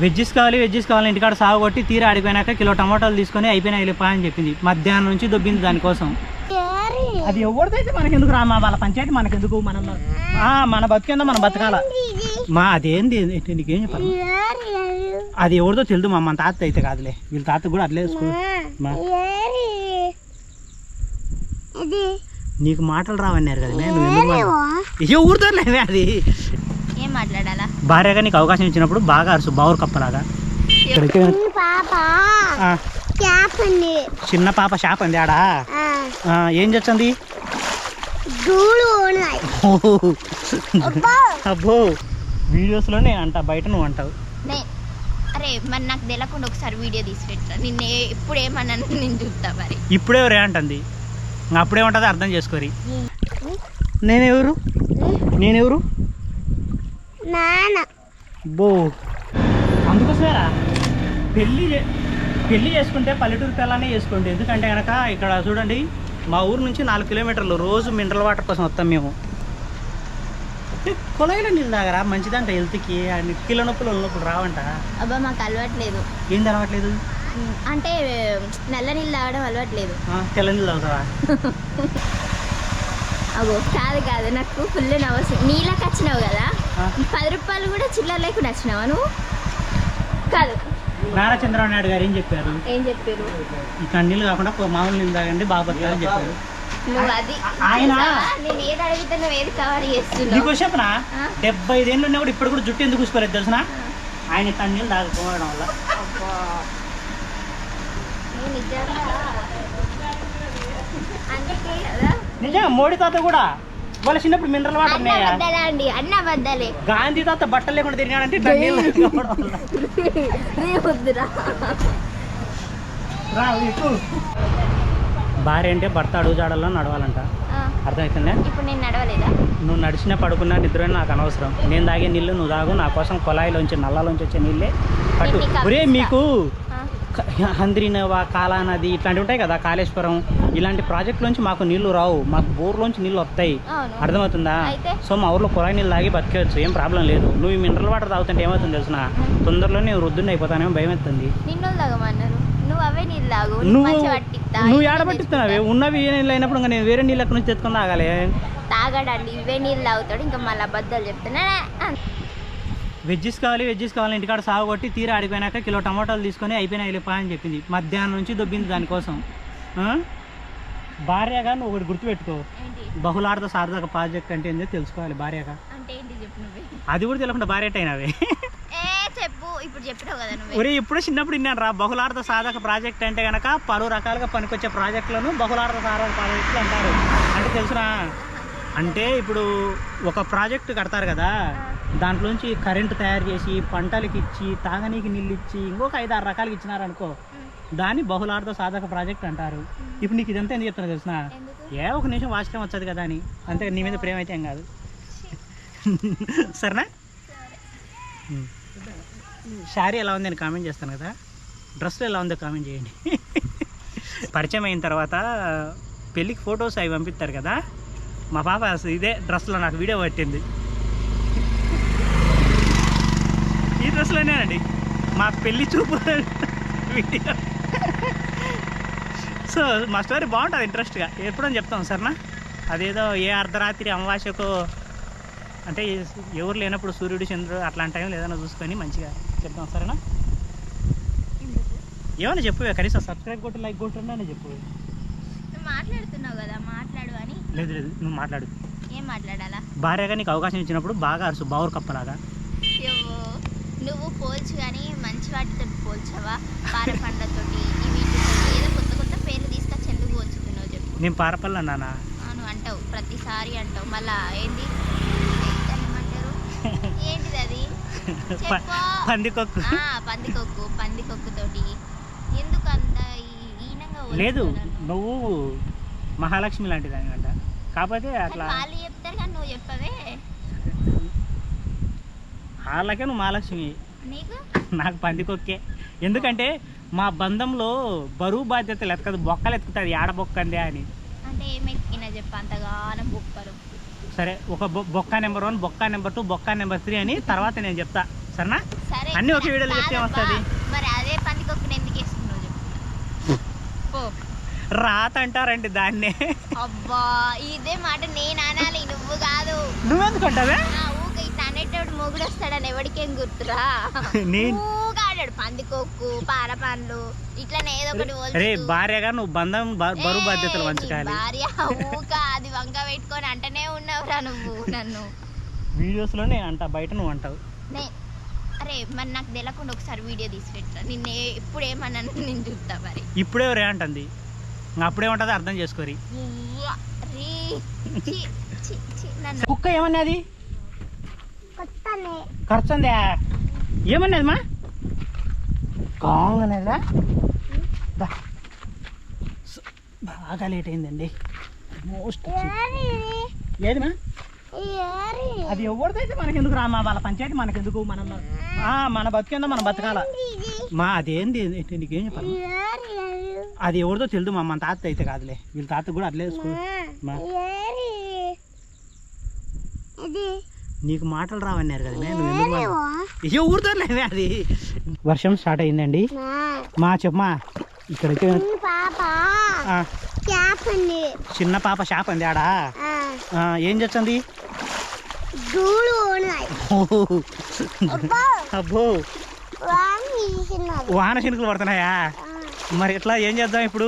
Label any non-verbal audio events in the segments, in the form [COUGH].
Wedges కావాలి wedges కావాలి ఇంటికాడ సాగు కొట్టి తీరా ఆడిపోయినాక కిలో టమాటాలు తీసుకొని అయిపోయినా వెళ్ళిపా అని చెప్పింది. మధ్యాహ్నం నుంచి దొబ్బింది దానికోసం. అది ఎవరిదైతే మనకెందుకు రా మా వాళ్ళ పంచాయతీ మనకెందుకు? మనం ఆ, మన బతికేందో మనం బతకాల? మా అదేంది? నీకేం చెప్పాలి? అది ఎవరిదో తెలుదు మా మన తాత అయితే కాదులే. వీళ్ళ తాత కూడా అట్లే మా నీకు మాటలు రావన్నారు కదా ఎందుకు మాట్లా- ఎవరితో లేవే అది? ఏం మాట్లాడాలా? భార్యగా నీకు అవకాశం ఇచ్చినప్పుడు బాగా అరుసు బావురు కప్పలాగా. చిన్న పాప షాప్ అంది ఆడా? ఆ, ఏం చేస్తుంది? అబ్బో. వీడియోస్లో నేను అంట బయట నువ్వు అంటావు. నే అరే మరి నాకు తెలియకుండా ఒకసారి వీడియో తీసి పెట్టరా? నిన్ను ఎప్పుడు ఏమన్నాను నేను చూస్తా మరి. ఇప్పుడే ఎవరే అంటుంది? అప్పుడే ఉంటుంది అర్థం చేసుకోరి. నేనెవరు? నేనెవరు? నాన్న. బో. అందుకోసమేరా. పెళ్ళి పెళ్ళి చేసుకుంటే పల్లెటూరు పిల్లనే చేసుకోండి. ఎందుకంటే కనుక ఇక్కడ చూడండి మా ఊరు నుంచి నాలుగు కిలోమీటర్లు రోజు మినరల్ వాటర్ కోసం వస్తాం మేము. కుళాయిలో నీళ్ళు తాగరా? మంచిదంట హెల్త్కి. కిలో నొప్పులు నొప్పులు రావంట. అబ్బా మాకు అలవాట్లేదు. ఏం తెలవట్లేదు ఉమ్, అంటే నల్ల నీళ్ళు తాగడం అలవాట్లేదు. తెల్ల నీళ్ళు తాగుతావా? అగో కాదు కాదు నాకు ఫుల్ నవ్వు నీళ్ళకి వచ్చినావు కదా. పది రూపాయలు కూడా చిల్లర లేకుండా వచ్చినావా నువ్వు? కాదు. నారా చంద్రబాబు నాయుడు గారు ఏం చెప్పారు? ఏం చెప్పారు? ఇక్కడ నీళ్ళు కాకుండా మామూలు నీళ్ళు తాగండి బాగా బతకాలని చెప్పారు. నువ్వు అది ఆయన-? నేను ఏది అడిగితే నువ్వు ఏది కవర్ నీకు చెప్పనా? డెబ్బై ఐదేళ్ళు ఉన్నా కూడా ఇప్పుడు కూడా జుట్టు ఎందుకు చూసుకోలేదు తెలిసిన? ఆయన ఇక్కడ నీళ్ళు తాగకపోవడం వల్ల. నిజంగా మోడీ తాత కూడా వాళ్ళ చిన్నప్పుడు మినరల్ వాటర్ ఉన్నాయా? అండి అన్న బద్దలే గాంధీ తాత బట్టలు లేకుండా తిరిగాడంటే. భార్య అంటే భర్త అడుగుజాడల్లో నడవాలంట. అర్థమవుతుందా ఇప్పుడు నేను నడవలేదా? నువ్వు నడిచినా పడుకున్నా నిద్ర నాకు అనవసరం. నేను తాగే నీళ్ళు నువ్వు తాగు. నా కోసం కొలాయిలోంచి నల్లలోంచి వచ్చే నీళ్ళే. పట్టు. ఒరే మీకు హంద్రీనవా కాలా నది ఇట్లాంటివి ఉంటాయి కదా కాళేశ్వరం. ఇలాంటి ప్రాజెక్టులోంచి మాకు నీళ్ళు రావు. మాకు బోర్లోంచి నీళ్ళు వస్తాయి. అర్థమవుతుందా? సో మా ఊర్లో కుళాయి నీళ్ళు తాగి బతికేయచ్చు. ఏం ప్రాబ్లం లేదు. నువ్వు ఈ మినరల్ వాటర్ తాగుతుంటే ఏమవుతుంది తెలిసిన? తొందరలోనే వృద్ధుని అయిపోతానేమో భయం ఎత్తుంది నువ్వు నువ్వు ఏడబట్టిస్తున్నావే ఉన్నవి ఏ నీళ్ళు అయినప్పుడు నేను వేరే నీళ్ళు ఎక్కడి నుంచి తెచ్చుకొని తాగాలి? తాగడండి. ఇవే నీళ్ళు తాగుతాడు. ఇంకా మళ్ళీ అబద్ధాలు చెప్తున్నా. వెజ్జెస్ కావాలి వెజ్జెస్ కావాలి ఇంటికాడ సాగు కొట్టి తీరా ఆడిపోయినాక కిలో టమాటాలు తీసుకొని అయిపోయినా వెళ్ళిపా అని చెప్పింది. మధ్యాహ్నం నుంచి దొబ్బింది దానికోసం? భార్యగా నువ్వు ఒకటి గుర్తుపెట్టుకో. బహుళార్థ సార్థక ప్రాజెక్ట్ అంటే ఏందో తెలుసుకోవాలి భార్యగా. అది కూడా తెలియకుండా భార్య అయినవే? చెప్పు. ఇప్పుడు చెప్పినావు కదా నువ్వే. ఒరే ఇప్పుడు చిన్నప్పుడు విన్నాను రా. బహుళార్థ సాధక ప్రాజెక్ట్ అంటే కనుక పలు రకాలుగా పనికొచ్చే ప్రాజెక్టులను బహుళార్థ సాధక ప్రాజెక్టులు అంటారు. అంటే తెలుసునా? అంటే ఇప్పుడు ఒక ప్రాజెక్ట్ కడతారు కదా దాంట్లోంచి కరెంటు తయారు చేసి పంటలకి ఇచ్చి తాగనీకి నీళ్ళు ఇచ్చి ఇంకొక ఐదు ఆరు రకాలకి ఇచ్చినారనుకో దాన్ని బహుళార్థ సాధక ప్రాజెక్ట్ అంటారు. ఇప్పుడు నీకు ఇదంతా ఎందుకు చెప్తున్నా తెలిసిన ఏ ఒక నిమిషం వాచకం వచ్చదు కదా అని. అంతే నీ మీద ప్రేమ అయితే ఏం కాదు. సరేనా. శారీ ఎలా ఉందని కామెంట్ చేస్తాను కదా. డ్రెస్లో ఎలా ఉందో కామెంట్ చేయండి. [LAUGHS] పరిచయం అయిన తర్వాత పెళ్ళికి ఫొటోస్ అవి పంపిస్తారు కదా. మా పాప ఇదే డ్రెస్లో నాకు వీడియో పట్టింది. ఈ డ్రెస్లోనేనండి మా పెళ్ళి చూపు వీడియో. సో మా స్టోరీ బాగుంటుంది ఇంట్రెస్ట్గా. ఎప్పుడని చెప్తాం సరేనా? అదేదో ఏ అర్ధరాత్రి అమావాస్యకు అంటే ఎవరు లేనప్పుడు సూర్యుడు చంద్రుడు అట్లాంటి టైంలో ఏదైనా చూసుకొని మంచిగా చెప్తాం సరేనా? ఏమైనా చెప్పు కనీసం సబ్స్క్రైబ్ కొట్టు లైక్ కొట్టు అని చెప్పు మాట్లాడుతున్నావు కదా లేదు లేదు నువ్వు మాట్లాడు. ఏం మాట్లాడాలా? భార్యగా నీకు అవకాశం ఇచ్చినప్పుడు బాగా అరుసు బావురు కప్పలాగా. నువ్వు నువ్వు పోల్చు కానీ మంచి వాటితో పోల్చవా? పార పండ్లతోటి ఈ వీటితోటి ఏదో కొత్త కొత్త పేర్లు తీసుకొచ్చి ఎందుకు పోల్చుతున్నావు చెప్పు. నేను పారపల్లి అన్నానా అవును అంటావు ప్రతిసారి అంటావు. మళ్ళా ఏంది? ఏమంటారు [LAUGHS] ఏంటిది అది? పందికొక్కు. పందికొక్కు పందికొక్కుతోటి. ఎందుకు అంత ఈనంగా లేదు? నువ్వు మహాలక్ష్మి లాంటిది అనమాట. కాకపోతే అట్లా కానీ వాళ్ళు చెప్తారు కానీ నువ్వు చెప్పవే. వాళ్ళకే నువ్వు మహాలక్ష్మి. నీకు? నాకు పందికొక్కే ఎందుకంటే మా బంధంలో బరువు బాధ్యతలు ఎత్తకదు బొక్కలు ఎత్తుకుతుంది ఏడ బొక్కందే అని. అంటే ఏం ఎక్కినా చెప్పు అంతగానం బొక్కలు. సరే ఒక బొక్క నెంబర్ వన్ బొక్క నెంబర్ టూ బొక్క నెంబర్ త్రీ అని తర్వాత నేను చెప్తా. సరేనా? సరే అన్నీ ఒకే వీడియోలో చెప్తే కాదబ్బా. ఏమొస్తది? మరి అదే పందికొక్కుని ఎందుకు వేసుకున్నావు చెప్పు పో రాత అంటారండి దాన్నే. అబ్బా ఇదే మాట నేను అనాలి నువ్వు కాదు. నువ్వెందుకంటావే? ఊక ఇట్లా మొగుడు వస్తాడని ఎవరికేం గుర్తురా? నేను ఆడాడు పందికొక్కు పాల పండ్లు ఇట్లనే ఏదో ఒకటి రే. భార్యగా నువ్వు బంధం బరువు బాధ్యతలు వంచుకోవాలి. భార్య ఊక అది వంక పెట్టుకొని అంటనే ఉన్నావురా నువ్వు నన్ను. వీడియోస్లో నేను అంట బయట నువ్వు అంటావు. అరే మరి నాకు తెలియకుండా ఒకసారి వీడియో తీసి పెట్టరా? నిన్న ఎప్పుడు ఏమన్నాను నేను చూస్తా మరి. ఇప్పుడే రే అంటుంది? అప్పుడే ఉంటుంది అర్థం చేసుకోరి. కుక్క ఏమన్నది? కొత్తనే. ఖర్చు ఉందా ఏమన్నది మా? కాంగనేదా? దా. స- బాగా లేట్ అయిందండి. మోస్ట్ ఏరి. ఏది మా? ఏరి. అది ఎవరిదైతే మనకెందుకు రా మా? వాళ్ళ పంచాయతీ మనకెందుకు? మనం ఆ, మన బతికేందో మనం బతకాల. మా అదేంది? నీకేం చెప్పాలి? అది ఎవరిదో తెలుదు మా మన తాత అయితే కాదులే. వీళ్ళ తాత కూడా అట్లే స్కూల్ మా. నీకు మాటలు రావన్నారు కదా ఏరివా? ఏ ఊరుతోలేవే అది? వర్షం స్టార్ట్ అయిందండి. మా చెప్పమా ఇక్కడైతే చిన్న పాప షాప్ అంది ఆడ. ఏం చేస్తుంది? అబ్బా. వాన చినుకులు పడుతున్నాయా? మరి ఎట్లా ఏం చేద్దాం ఇప్పుడు?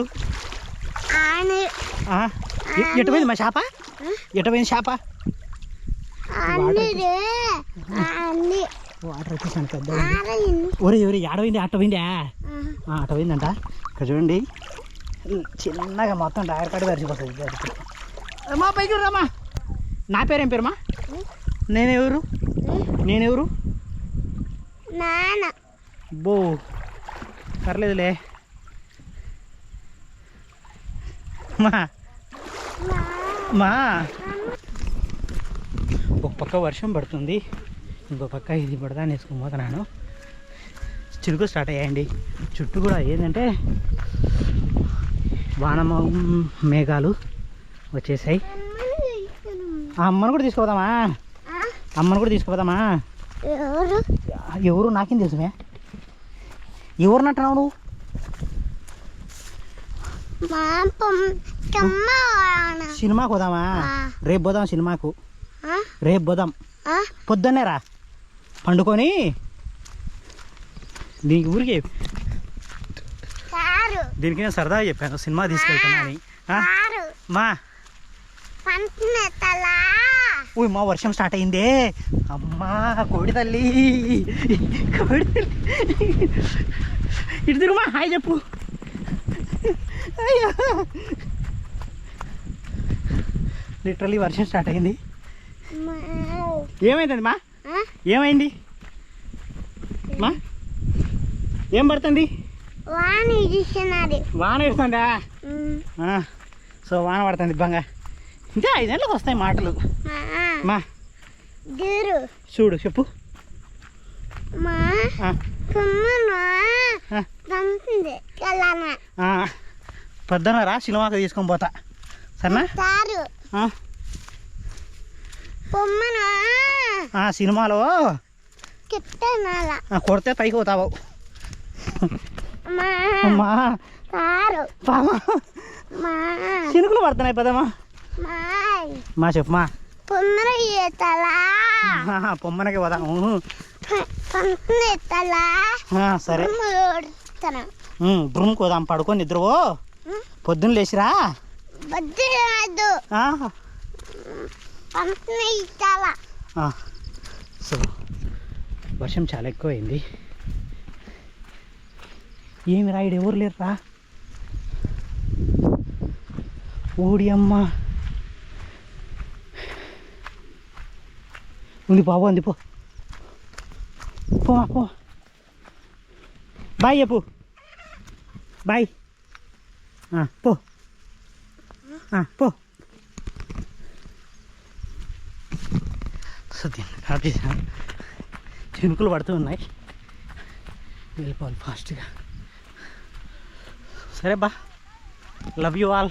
ఎటు పోయింది మా షాప? ఎటు పోయింది అన్ని వాటర్ వచ్చేసాను పెద్ద ఒరే ఒరే ఆడపోయింది అట్ట పోయిందా ఆ, అట్ట పోయిందంట ఇక్కడ చూడండి. చిన్నగా మొత్తం టైర్ కట్టి వరిచిపోతుంది దానికి. మా పైకి రామా నా పేరేం పేరుమా నేనెవరు? నేనెవరు? నాన్న. బో పర్లేదులే. మా మా. ఒక పక్క వర్షం పడుతుంది ఇంకో పక్క ఇది పడదాని వేసుకుని పోతున్నాను. చిరుకు స్టార్ట్ అయ్యాయండి. చుట్టూ కూడా ఏంటంటే వాన మేఘాలు వచ్చేసాయి. ఆ అమ్మను కూడా తీసుకుపోదామా? అమ్మను కూడా తీసుకుపోదామా? ఎవరు? ఎవరు? నాకేం తెలుసుమే ఎవరు నట్టున్నావు నువ్వు సినిమాకు పోదామా. రేపు పోదాం సినిమాకు. రేపు పోదాం. పొద్దున్నే రా. పండుకొని దీనికి ఊరికి దీనికి నేను సరదాగా చెప్పాను. సినిమా తీసుకెళ్తాను అని. మా. ఊయ్ మా వర్షం స్టార్ట్ అయిందే. అమ్మా కోడి తల్లి. కోడి తల్లి. ఇటు తిరుగుమా హాయ్ చెప్పు. అయ్యో. లిటరలీ వర్షం స్టార్ట్ అయింది. ఏమైందండి మా? ఏమైంది? మా? ఏం పడుతుంది? వాన వేస్తుందా ఆ, సో వాన పడుతుంది బంగా ఇంకా ఐదేళ్ళకి వస్తాయి మాటలు. మా. చూడు చెప్పు. పొద్దున రా సినిమాకి తీసుకొని పోతా. సరేనా? సినిమాలో కొడితే పైకి పోతావు. చినుకులు పడుతున్నాయి పదమ్మా మా చెప్పు మా పొమ్మను ఆహా, పొమ్మనకి పోదాము సరే. ఉమ్, రూమ్కి పోదాం పడుకొని నిద్రవో పొద్దున్న లేచిరా. సో వర్షం చాలా ఎక్కువైంది. ఏమి రాయుడు ఎవరు లేరురా? ఊడి అమ్మ ఉంది బాబు ఉంది పో. పో పో బాయ్ చెప్పు. బాయ్. పో. పో. సో చినుకులు పడుతూ ఉన్నాయి. వెళ్ళిపోవాలి ఫాస్ట్గా సరే బా. లవ్ యూ ఆల్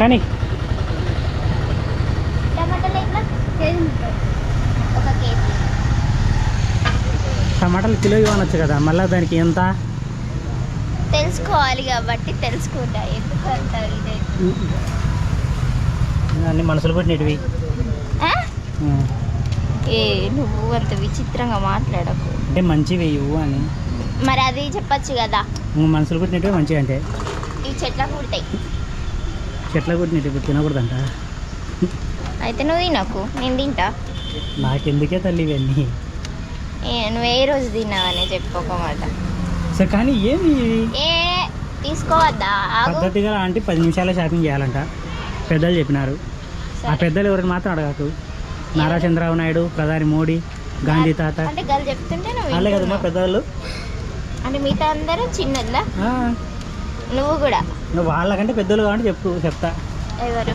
కానీ టమాటాలు ఎట్లా? కేజీ ముప్పై. ఒక కేజీ. టమాటాలు కిలో ఇవ్వనొచ్చు కదా మళ్ళీ దానికి ఎంత? తెలుసుకోవాలి కాబట్టి తెలుసుకుంటా ఎందుకు అంటారు ఇదే? అన్ని మనసులు పెట్టినవి? ఏ నువ్వు అంత విచిత్రంగా మాట్లాడకు. అంటే మంచివి ఇవ్వు అని. మరి అది చెప్పొచ్చు కదా. నువ్వు మనసులు పెట్టినట్టు మంచిగా అంటే. ఇవి చెట్లకు పుడతాయి. చెట్ల కొట్టినట్టు ఇప్పుడు తినకూడదంట. అయితే నువ్వు తినకు నేను తింటా. నాకెందుకే తల్లి ఇవన్నీ? నువ్వు ఏ రోజు తిన్నావని చెప్పు ఒక మాట సరే కానీ ఏమి? ఏ తీసుకోవద్దా పద్ధతిగా అంటే పది నిమిషాలే షాపింగ్ చేయాలంట. పెద్దలు చెప్పినారు. ఆ. పెద్దలు ఎవరిని మాత్రం అడగకు. నారా చంద్రబాబు నాయుడు ప్రధాని మోడీ గాంధీ తాత. అంటే గల్ చెప్తుంటే నువ్వు. పెద్దవాళ్ళు. అంటే మిగతా అందరూ చిన్నదిలా ఆ, నువ్వు కూడా. ఇంకా వాళ్ళకంటే పెద్దలు కాబట్టి చెప్పు చెప్తా. ఎవరు?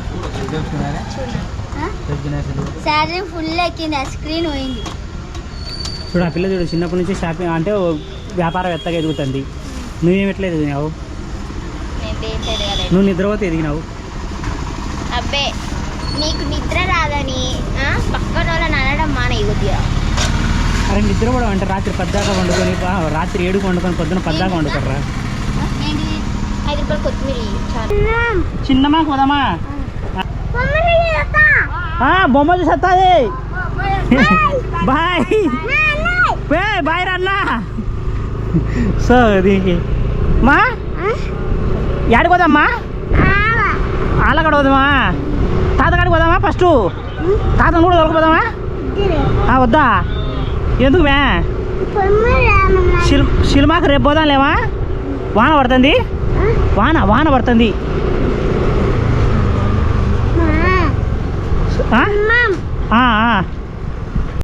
సరే ఫుల్ ఎక్కింది స్క్రీన్ పోయింది. చూడు ఆ పిల్ల చూడు చిన్నప్పటి నుంచి షాపింగ్ అంటే ఓ వ్యాపారం ఎత్తగా ఎదుగుతుంది. నువ్వేం ఎట్లా ఎదిగినావు? నువ్వు నిద్రపోతే ఎదిగినావు? అబ్బే నీకు నిద్ర రాదని పక్కన వాళ్ళని అనడం మానే కొద్దిగా అరే నిద్రపోవడం అంటే రాత్రి పద్దాకా వండుకొని రాత్రి ఏడుకు వండుకొని పొద్దున పద్దాకా ఐదు రూపాయలు కొత్తిమీర చిన్నమా పోదామా? బొమ్మ చూసి వస్తుంది బాయ్. బే బాయ్ రన్నా సో దీనికి మా? యాడికి పోదామ్మా ఆలగడ పోదామా? తాతగాడికి పోదామా ఫస్ట్ తాతను కూడా దొరకపోదామా వద్దా? ఎందుకు మే? సినిమాకి రేపు పోదాం లేవా వాన పడుతుంది? వాన వాన పడుతుంది. ఆ? ఆ, ఆ.